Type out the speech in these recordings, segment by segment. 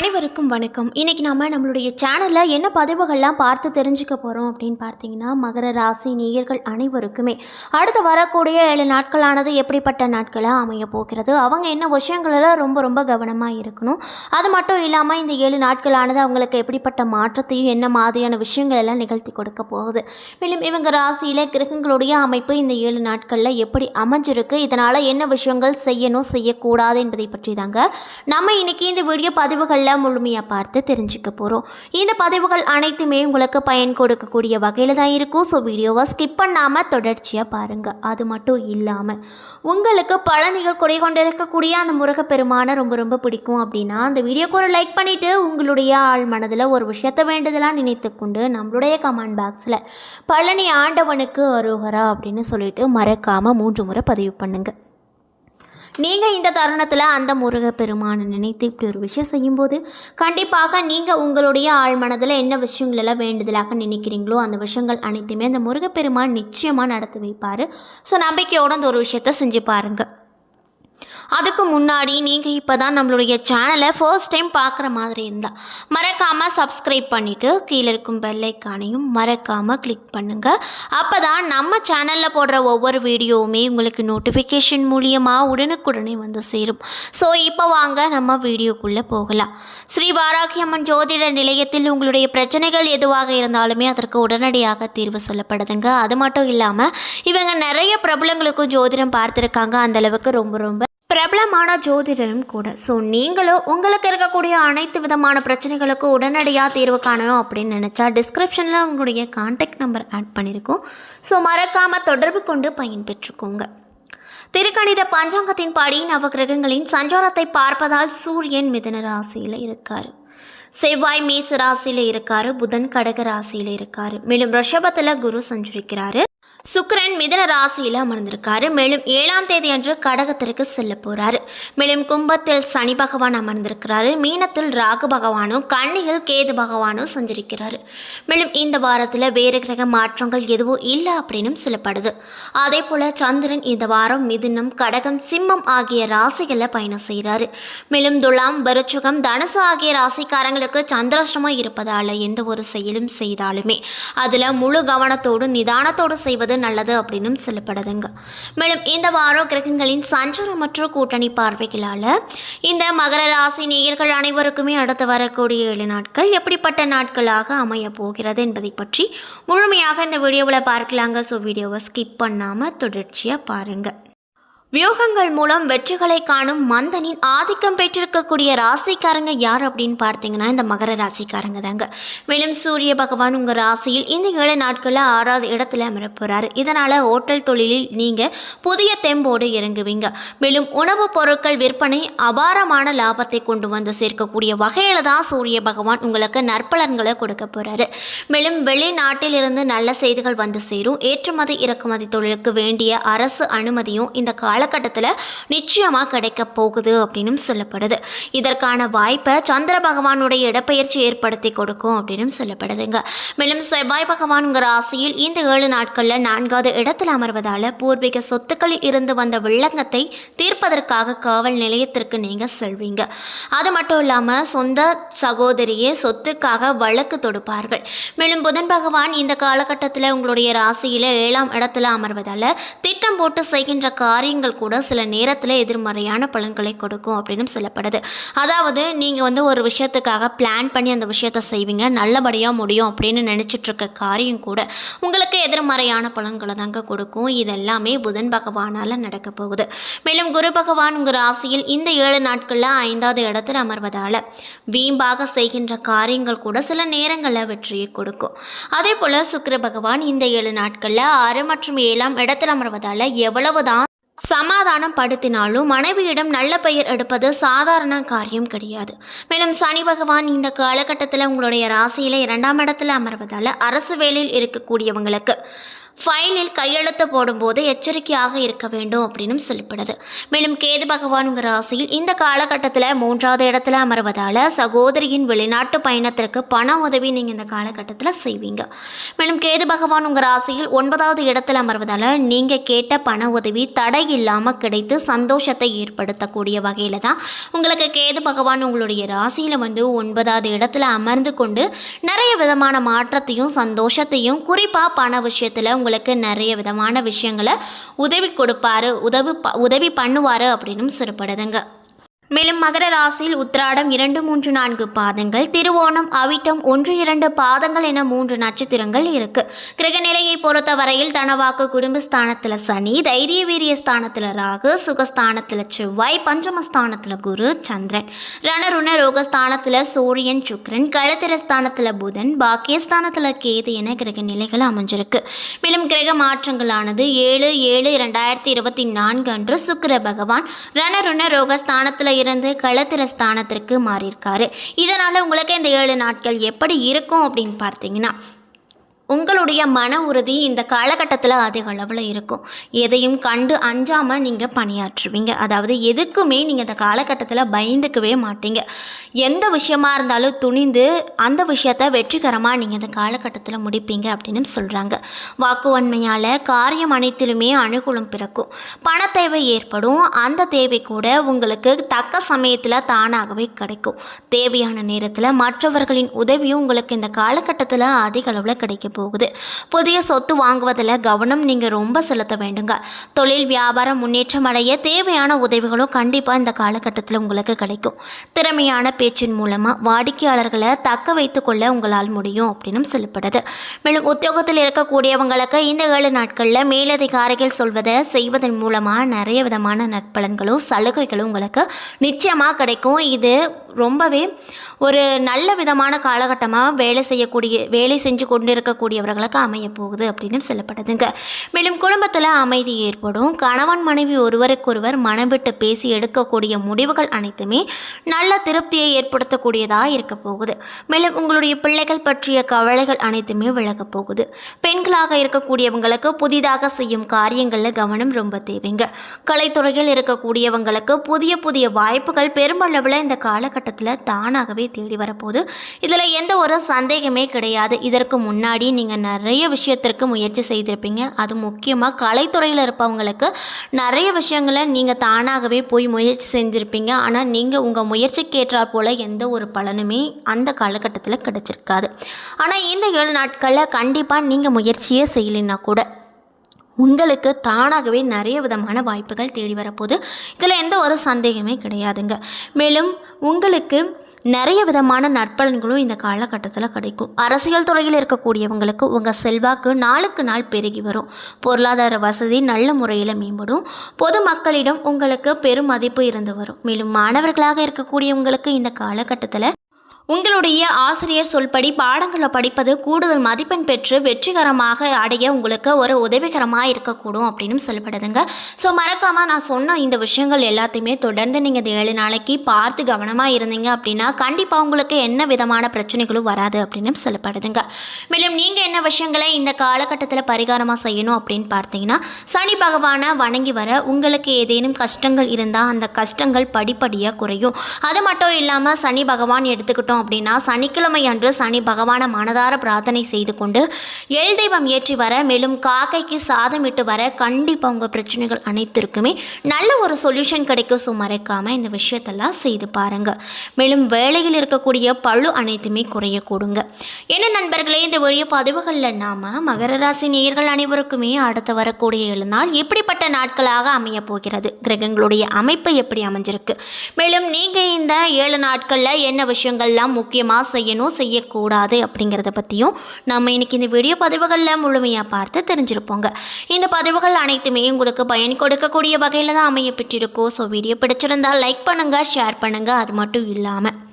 அனைவருக்கும் வணக்கம். இன்றைக்கி நம்ம நம்மளுடைய சேனலில் என்ன பதிவுகள்லாம் பார்த்து தெரிஞ்சுக்க போகிறோம் அப்படின்னு பார்த்தீங்கன்னா மகர ராசி நேயர்கள் அனைவருக்குமே. அடுத்து வரக்கூடிய ஏழு நாட்களானது எப்படிப்பட்ட நாட்களாக அமைய போகிறது? அவங்க என்ன விஷயங்களெல்லாம் ரொம்ப ரொம்ப கவனமாக இருக்கணும்? அது மட்டும் இல்லாமல் இந்த ஏழு நாட்களானது அவங்களுக்கு எப்படிப்பட்ட மாற்றத்தையும் என்ன மாதிரியான விஷயங்கள் எல்லாம் நிகழ்த்தி கொடுக்க போகுது? மேலும் இவங்க ராசியில் கிரகங்களுடைய அமைப்பு இந்த ஏழு நாட்களில் எப்படி அமைஞ்சிருக்கு? இதனால் என்ன விஷயங்கள் செய்யணும் செய்யக்கூடாது என்பதை பற்றி தாங்க நம்ம இன்னைக்கு இந்த வீடியோ பதிவுகளில் முழுமையாக பார்த்து தெரிஞ்சுக்க போகிறோம் இந்த பதிவுகள் அனைத்துமே உங்களுக்கு பயன் கொடுக்கக்கூடிய வகையில் தான் இருக்கும். ஸோ வீடியோவை ஸ்கிப் பண்ணாமல் தொடர்ச்சியாக பாருங்கள் அது மட்டும் இல்லாமல் உங்களுக்கு பழனிகள் குறை கொண்டு இருக்கக்கூடிய அந்த முருகப்பெருமானை ரொம்ப ரொம்ப பிடிக்கும் அப்படின்னா அந்த வீடியோக்கு ஒரு லைக் பண்ணிவிட்டு உங்களுடைய ஆள் மனதில் ஒரு விஷயத்தை வேண்டுதலாக நினைத்து கொண்டு நம்மளுடைய கமெண்ட் பாக்ஸில் பழனி ஆண்டவனுக்கு அரோகரா அப்படின்னு சொல்லிட்டு மறக்காமல் மூன்று முறை பதிவு பண்ணுங்கள் நீங்கள் இந்த தருணத்தில் அந்த முருகப்பெருமானை நினைத்து இப்படி ஒரு விஷயம் செய்யும்போது கண்டிப்பாக நீங்கள் உங்களுடைய ஆழ் மனதில் என்ன விஷயங்களெல்லாம் வேண்டுதலாக நினைக்கிறீங்களோ அந்த விஷயங்கள் அனைத்துமே அந்த முருகப்பெருமான் நிச்சயமாக நடத்தி வைப்பார். ஸோ நம்பிக்கையோட அந்த ஒரு விஷயத்த செஞ்சு பாருங்கள் அதுக்கு முன்னாடி நீங்கள் இப்போ தான் நம்மளுடைய சேனலை ஃபர்ஸ்ட் டைம் பார்க்குற மாதிரி இருந்தால் மறக்காமல் சப்ஸ்கிரைப் பண்ணிவிட்டு கீழே இருக்கும் பெல்லைக்கானையும் மறக்காமல் கிளிக் பண்ணுங்கள் அப்போ தான் நம்ம சேனலில் போடுற ஒவ்வொரு வீடியோவுமே உங்களுக்கு நோட்டிஃபிகேஷன் மூலியமாக உடனுக்குடனே வந்து சேரும். ஸோ இப்போ வாங்க நம்ம வீடியோக்குள்ளே போகலாம். ஸ்ரீ வாராகியம்மன் ஜோதிட நிலையத்தில் உங்களுடைய பிரச்சனைகள் எதுவாக இருந்தாலுமே அதற்கு உடனடியாக தீர்வு சொல்லப்படுதுங்க. அது மட்டும் இல்லாமல் இவங்க நிறைய பிரபலங்களுக்கும் ஜோதிடம் பார்த்துருக்காங்க. அந்தளவுக்கு ரொம்ப ரொம்ப பிரபலமான ஜோதிடரும் கூட. ஸோ நீங்களும் உங்களுக்கு இருக்கக்கூடிய அனைத்து விதமான பிரச்சனைகளுக்கும் உடனடியாக தீர்வு காணணும் அப்படின்னு நினச்சா டிஸ்கிரிப்ஷனில் உங்களுடைய காண்டாக்ட் நம்பர் ஆட் பண்ணியிருக்கோம் ஸோ மறக்காமல் தொடர்பு கொண்டு பயன்பெற்றுக்கோங்க. திருக்கணித பஞ்சாங்கத்தின் படி நவகிரகங்களின் சஞ்சாரத்தை பார்ப்பதால் சூரியன் மிதன ராசியில் இருக்கார். செவ்வாய் மேச ராசியில் இருக்காரு புதன் கடக ராசியில் இருக்காரு. மேலும் ரிஷபத்தில் குரு சஞ்சரிக்கிறாரு. சுக்கரன் மிதன ராசியில் அமர்ந்திருக்காரு. மேலும் ஏழாம் தேதி அன்று கடகத்திற்கு செல்ல போறாரு. மேலும் கும்பத்தில் சனி பகவான் அமர்ந்திருக்கிறாரு. மீனத்தில் ராகு பகவானும் கண்ணியில் கேது பகவானும் சஞ்சரிக்கிறாரு. மேலும் இந்த வாரத்தில் வேறு கிரக மாற்றங்கள் எதுவும் இல்லை அப்படின்னும் சொல்லப்படுது. அதே போல சந்திரன் இந்த வாரம் மிதுனம் கடகம் சிம்மம் ஆகிய ராசிகளில் பயணம் செய்கிறாரு மேலும் துலாம் பருச்சுகம் தனுசு ஆகிய ராசிக்காரங்களுக்கு சந்திராஷ்டமம் இருப்பதால் எந்த ஒரு செயலும் செய்தாலுமே அதில் முழு கவனத்தோடு நிதானத்தோடு செய்வது நல்லது அப்படின்னும் சொல்லப்படுதுங்க. மேலும் இந்த வாரம் கிரகங்களின் சஞ்சாரம் மற்றும் கூட்டணி பார்வைகளால் இந்த மகர ராசி நேயர்கள் அனைவருக்குமே அடுத்து வரக்கூடிய ஏழு நாட்கள் எப்படிப்பட்ட நாட்களாக அமைய போகிறது என்பதை பற்றி முழுமையாக இந்த வீடியோவில் பார்க்கலாங்க. ஸோ வீடியோவை ஸ்கிப் பண்ணாமல் தொடர்ச்சியாக பாருங்கள் வியூகங்கள் மூலம் வெற்றிகளை காணும் மந்தனின் ஆதிக்கம் பெற்றிருக்கக்கூடிய ராசிக்காரங்க யார் அப்படின்னு பார்த்தீங்கன்னா இந்த மகர ராசிக்காரங்க தாங்க. மேலும் சூரிய பகவான் உங்கள் ராசியில் இந்த ஏழு நாட்களில் ஆறாவது இடத்துல அமரப் போகிறாரு இதனால் ஹோட்டல் தொழிலில் நீங்கள் புதிய தெம்போடு இறங்குவீங்க. மேலும் உணவுப் பொருட்கள் விற்பனை அபாரமான லாபத்தை கொண்டு வந்து சேர்க்கக்கூடிய வகையில் தான் சூரிய பகவான் உங்களுக்கு நற்பலன்களை கொடுக்க போகிறாரு மேலும் வெளிநாட்டிலிருந்து நல்ல செய்திகள் வந்து சேரும். ஏற்றுமதி இறக்குமதி தொழிலுக்கு வேண்டிய அரசு அனுமதியும் இந்த காலகட்டத்தில் நிச்சயமாக கிடைக்க போகுது அப்படின்னு சொல்லப்படுது. இதற்கான வாய்ப்பை சந்திர பகவானுடைய இடப்பெயர்ச்சி ஏற்படுத்தி கொடுக்கும் அப்படின்னு சொல்லப்படுதுங்க. மேலும் செவ்வாய் பகவான்கிற ராசியில் இந்த ஏழு நாட்களில் நான்காவது இடத்தில் அமர்வதால் பூர்வீக சொத்துக்களில் இருந்து வந்த வில்லங்கத்தை தீர்ப்பதற்காக காவல் நிலையத்திற்கு நீங்கள் செல்வீங்க. அது மட்டும் இல்லாமல் சொந்த சகோதரியே சொத்துக்காக வழக்கு தொடுப்பார்கள். மேலும் புதன் பகவான் இந்த காலகட்டத்தில் உங்களுடைய ராசியில் ஏழாம் இடத்துல அமர்வதால் திட்டம் போட்டு செய்கின்ற காரியங்கள் கூட சில நேரத்தில் எதிர்மறையான பலன்களை கொடுக்கும் அப்படின்னு சொல்லப்படுது. அதாவது நீங்கள் வந்து ஒரு விஷயத்துக்காக பிளான் பண்ணி அந்த விஷயத்தை செய்வீங்க. நல்லபடியாக முடியும் அப்படின்னு நினச்சிட்டு இருக்க காரியம் கூட உங்களுக்கு எதிர்மறையான பலன்களை தாங்க கொடுக்கும். இதெல்லாமே புதன் பகவானால் நடக்க போகுது. மேலும் குரு பகவான் உங்கள் ராசியில் இந்த ஏழு நாட்களில் ஐந்தாவது இடத்தில் அமர்வதால் வீம்பாக செய்கின்ற காரியங்கள் கூட சில நேரங்களில் வெற்றியை கொடுக்கும். அதே போல் சுக்கர பகவான் இந்த ஏழு நாட்களில் ஆறு மற்றும் ஏழாம் இடத்தில் அமர்வதால் எவ்வளவுதான் சமாதானம் படுத்தினாலும் மனைவியிடம் நல்ல பெயர் எடுப்பது சாதாரண காரியம் கிடையாது. மேலும் சனி பகவான் இந்த காலகட்டத்தில் உங்களுடைய ராசியில் இரண்டாம் இடத்துல அமர்வதால் அரசு வேலையில் இருக்கக்கூடியவங்களுக்கு ஃபைலில் கையெழுத்து போடும்போது எச்சரிக்கையாக இருக்க வேண்டும் அப்படின்னு சொல்லப்படுது. மேலும் கேது பகவானுங்கிற ராசியில் இந்த காலகட்டத்தில் மூன்றாவது இடத்துல அமர்வதால் சகோதரியின் வெளிநாட்டு பயணத்திற்கு பண உதவி நீங்கள் இந்த காலகட்டத்தில் செய்வீங்க. மேலும் கேது பகவான் உங்கள் ராசியில் ஒன்பதாவது இடத்துல அமர்வதால் நீங்கள் கேட்ட பண உதவி தடை இல்லாமல் கிடைத்து சந்தோஷத்தை ஏற்படுத்தக்கூடிய வகையில் தான் உங்களுக்கு கேது பகவான் உங்களுடைய ராசியில் வந்து ஒன்பதாவது இடத்துல அமர்ந்து கொண்டு நிறைய விதமான மாற்றத்தையும் சந்தோஷத்தையும் குறிப்பாக பண விஷயத்தில் உங்களுக்கு நிறைய விதமான விஷயங்களை உதவி கொடுப்பாரு உதவி உதவி பண்ணுவார் அப்படின்னு சிறப்படுதுங்க. மேலும் மகர ராசியில் உத்திராடம் இரண்டு மூன்று நான்கு பாதங்கள் திருவோணம் அவிட்டம் ஒன்று இரண்டு பாதங்கள் என மூன்று நட்சத்திரங்கள் இருக்கு. கிரகநிலையை பொறுத்த வரையில் தனவாக்கு குடும்பஸ்தானத்தில் சனி தைரிய வீரிய ஸ்தானத்தில் ராகு சுகஸ்தானத்தில் செவ்வாய் பஞ்சமஸ்தானத்தில் குரு சந்திரன். ரணருண ரோகஸ்தானத்தில் சூரியன் சுக்ரன் களத்திரஸ்தானத்தில் புதன் பாக்கியஸ்தானத்தில் கேது என கிரக நிலைகள் அமைஞ்சிருக்கு. மேலும் கிரக மாற்றங்களானது ஏழு ஏழு இரண்டாயிரத்தி இருபத்தி நான்கு அன்று சுக்கிர பகவான் ரணருண ரோகஸ்தானத்தில் இருந்து களத்திர ஸ்தானத்திற்கு மாறியிருக்காரு. இதனால் உங்களுக்கு இந்த ஏழு நாட்கள் எப்படி இருக்கும் அப்படின்னு பார்த்தீங்கன்னா உங்களுடைய மன உறுதி இந்த காலகட்டத்தில் அதிக அளவில் இருக்கும். எதையும் கண்டு அஞ்சாமல் நீங்கள் பணியாற்றுவீங்க. அதாவது எதுக்குமே நீங்கள் இந்த காலகட்டத்தில் பயந்துக்கவே மாட்டீங்க. எந்த விஷயமா இருந்தாலும் துணிந்து அந்த விஷயத்த வெற்றிகரமாக நீங்கள் இந்த காலகட்டத்தில் முடிப்பீங்க அப்படின்னு சொல்கிறாங்க வாக்குவன்மையால் காரியம் அனைத்திலுமே அனுகூலம் பிறக்கும். பண தேவை ஏற்படும். அந்த தேவை கூட உங்களுக்கு தக்க சமயத்தில் தானாகவே கிடைக்கும். தேவையான நேரத்தில் மற்றவர்களின் உதவியும் உங்களுக்கு இந்த காலகட்டத்தில் அதிக அளவில் கிடைக்கும் போகுது. புதிய சொத்து வாங்குவதில் கவனம் நீங்கள் ரொம்ப செலுத்த வேண்டுங்க. தொழில் வியாபாரம் முன்னேற்றம் அடைய தேவையான உதவிகளும் கண்டிப்பாக இந்த காலகட்டத்தில் உங்களுக்கு கிடைக்கும். திறமையான பேச்சின் மூலமாக வாடிக்கையாளர்களை தக்க வைத்துக்கொள்ள உங்களால் முடியும் அப்படின்னு சொல்லப்படுது மேலும் உத்தியோகத்தில் இருக்கக்கூடியவங்களுக்கு இந்த ஏழு நாட்களில் மேலதிகாரிகள் சொல்வதை செய்வதன் மூலமாக நிறைய விதமான நற்பலன்களும் சலுகைகளும் உங்களுக்கு நிச்சயமாக கிடைக்கும். இது ரொம்பவே ஒரு நல்ல விதமான காலகட்டமாக வேலை செய்யக்கூடிய வேலை செஞ்சு கொண்டு இருக்கக்கூடியவர்களுக்கு அமைய போகுது அப்படின்னு சொல்லப்படுதுங்க. மேலும் குடும்பத்தில் அமைதி ஏற்படும். கணவன் மனைவி ஒருவருக்கொருவர் மனம் விட்டு பேசி எடுக்கக்கூடிய முடிவுகள் அனைத்துமே நல்ல திருப்தியை ஏற்படுத்தக்கூடியதாக இருக்க போகுது. மேலும் உங்களுடைய பிள்ளைகள் பற்றிய கவலைகள் அனைத்துமே விலகப் போகுது. பெண்களாக இருக்கக்கூடியவங்களுக்கு புதிதாக செய்யும் காரியங்களில் கவனம் ரொம்ப தேவைங்க. கலைத்துறையில் இருக்கக்கூடியவங்களுக்கு புதிய புதிய வாய்ப்புகள் பெருமளவில் இந்த காலகட்டத்தில் தானாகவே தேடி வரப்போகுது. இதில் எந்த ஒரு சந்தேகமே கிடையாது. இதற்கு முன்னாடி நீங்கள் நிறைய விஷயத்திற்கு முயற்சி செய்திருப்பீங்க. அது முக்கியமாக கலைத்துறையில் இருப்பவங்களுக்கு நிறைய விஷயங்களை நீங்கள் தானாகவே போய் முயற்சி செஞ்சுருப்பீங்க. ஆனால் நீங்கள் உங்கள் முயற்சிக்கு ஏற்றாற் போல் எந்த ஒரு பலனுமே அந்த காலகட்டத்தில் கிடச்சிருக்காது. ஆனால் இந்த ஏழு நாட்களில் கண்டிப்பாக நீங்கள் முயற்சியே செய்யலைன்னா கூட உங்களுக்கு தானாகவே நிறைய விதமான வாய்ப்புகள் தேடி வரப்போகுது. இதில் எந்த ஒரு சந்தேகமே கிடையாதுங்க. மேலும் உங்களுக்கு நிறைய விதமான நற்பலன்களும் இந்த காலகட்டத்தில் கிடைக்கும். அரசியல் துறையில் இருக்கக்கூடியவங்களுக்கு உங்கள் செல்வாக்கு நாளுக்கு நாள் பெருகி வரும். பொருளாதார வசதி நல்ல முறையில் மேம்படும். பொதுமக்களிடம் உங்களுக்கு பெரும் மதிப்பு இருந்து வரும். மேலும் மாணவர்களாக இருக்கக்கூடியவங்களுக்கு இந்த காலகட்டத்தில் உங்களுடைய ஆசிரியர் சொல்படி பாடங்களை படிப்பது கூடுதல் மதிப்பெண் பெற்று வெற்றிகரமாக அடைய உங்களுக்கு ஒரு உதவிகரமாக இருக்கக்கூடும் அப்படின்னு சொல்லப்படுதுங்க. ஸோ மறக்காமல் நான் சொன்ன இந்த விஷயங்கள் எல்லாத்தையுமே தொடர்ந்து நீங்கள் இந்த ஏழு நாளைக்கு பார்த்து கவனமாக இருந்தீங்க அப்படின்னா கண்டிப்பாக உங்களுக்கு என்ன விதமான பிரச்சனைகளும் வராது அப்படின்னு சொல்லப்படுதுங்க. மேலும் நீங்கள் என்ன விஷயங்களை இந்த காலகட்டத்தில் பரிகாரமாக செய்யணும் அப்படின்னு பார்த்தீங்கன்னா சனி பகவானை வணங்கி வர உங்களுக்கு ஏதேனும் கஷ்டங்கள் இருந்தால் அந்த கஷ்டங்கள் படிப்படியாக குறையும். அது மட்டும் இல்லாமல் சனி பகவான் எடுத்துக்கிட்டோம் அப்படின்னா சனிக்கிழமை அன்று சனி பகவானை மனதார பிரார்த்தனை செய்து கொண்டு எல் தெய்வம் ஏற்றி வர மேலும் காக்கைக்கு சாதமிட்டு வர கண்டிப்பாக உங்கள் பிரச்சனைகள் அனைத்திற்குமே நல்ல ஒரு சொல்யூஷன் கிடைக்கும். ஸோ மறைக்காமல் இந்த விஷயத்தெல்லாம் செய்து பாருங்கள் மேலும் வேலையில் இருக்கக்கூடிய பழு அனைத்துமே குறையக்கூடுங்க என்ன நண்பர்களே இந்த ஒரே பதிவுகளில் நாம் மகர ராசி நேயர்கள் அனைவருக்குமே அடுத்து வரக்கூடிய ஏழு நாள் எப்படிப்பட்ட நாட்களாக அமைய போகிறது? கிரகங்களுடைய அமைப்பு எப்படி அமைஞ்சிருக்கு? மேலும் நீங்கள் இந்த ஏழு நாட்களில் என்ன விஷயங்கள்லாம் முக்கியமாக செய்யணும் செய்யக்கூடாது அப்படிங்கிறத பற்றியும் நம்ம இன்னைக்கு இந்த வீடியோ பதிவுகளில் முழுமையாக பார்த்து தெரிஞ்சிருப்போங்க. இந்த பதிவுகள் அனைத்துமே உங்களுக்கு பயன் கொடுக்கக்கூடிய வகையில் தான் அமைய பெற்றிருக்கோம் ஸோ வீடியோ பிடிச்சிருந்தால் லைக் பண்ணுங்கள் ஷேர் பண்ணுங்கள் அது மட்டும் இல்லாமல்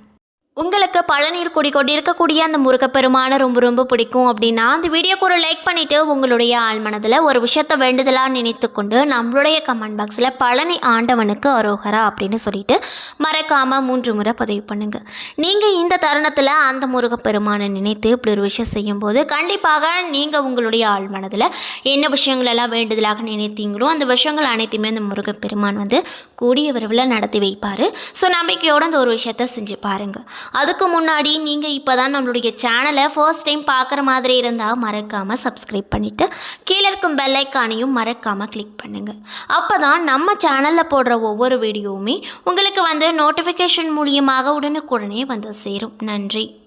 உங்களுக்கு பழநீர் குடி கொண்டிருக்கக்கூடிய அந்த முருகப்பெருமானை ரொம்ப ரொம்ப பிடிக்கும் அப்படின்னா அந்த வீடியோக்கு ஒரு லைக் பண்ணிவிட்டு உங்களுடைய ஆழ்மனதில் ஒரு விஷயத்தை வேண்டுதலாக நினைத்து கொண்டு நம்மளுடைய கமெண்ட் பாக்ஸில் பழனி ஆண்டவனுக்கு அரோகரா அப்படின்னு சொல்லிட்டு மறக்காமல் மூன்று முறை பதிவு பண்ணுங்கள் நீங்கள் இந்த தருணத்தில் அந்த முருகப்பெருமானை நினைத்து இப்படி ஒரு விஷயம் செய்யும்போது கண்டிப்பாக நீங்கள் உங்களுடைய ஆழ்மனதில் என்ன விஷயங்கள் எல்லாம் வேண்டுதலாக நினைத்தீங்களோ அந்த விஷயங்கள் அனைத்தையுமே அந்த முருகப்பெருமான் வந்து கூடிய விரைவில் நடத்தி வைப்பார். ஸோ நம்பிக்கையோடு அந்த ஒரு விஷயத்த செஞ்சு பாருங்கள் அதுக்கு முன்னாடி நீங்கள் இப்போ தான் நம்மளுடைய சேனலை ஃபர்ஸ்ட் டைம் பார்க்குற மாதிரி இருந்தால் மறக்காமல் சப்ஸ்கிரைப் பண்ணிவிட்டு கீழே இருக்கும் பெல்லைக்கானையும் மறக்காமல் கிளிக் பண்ணுங்கள் அப்போ தான் நம்ம சேனலில் போடுற ஒவ்வொரு வீடியோவுமே உங்களுக்கு வந்து நோட்டிஃபிகேஷன் மூலியமாக உடனுக்குடனே வந்து சேரும். நன்றி.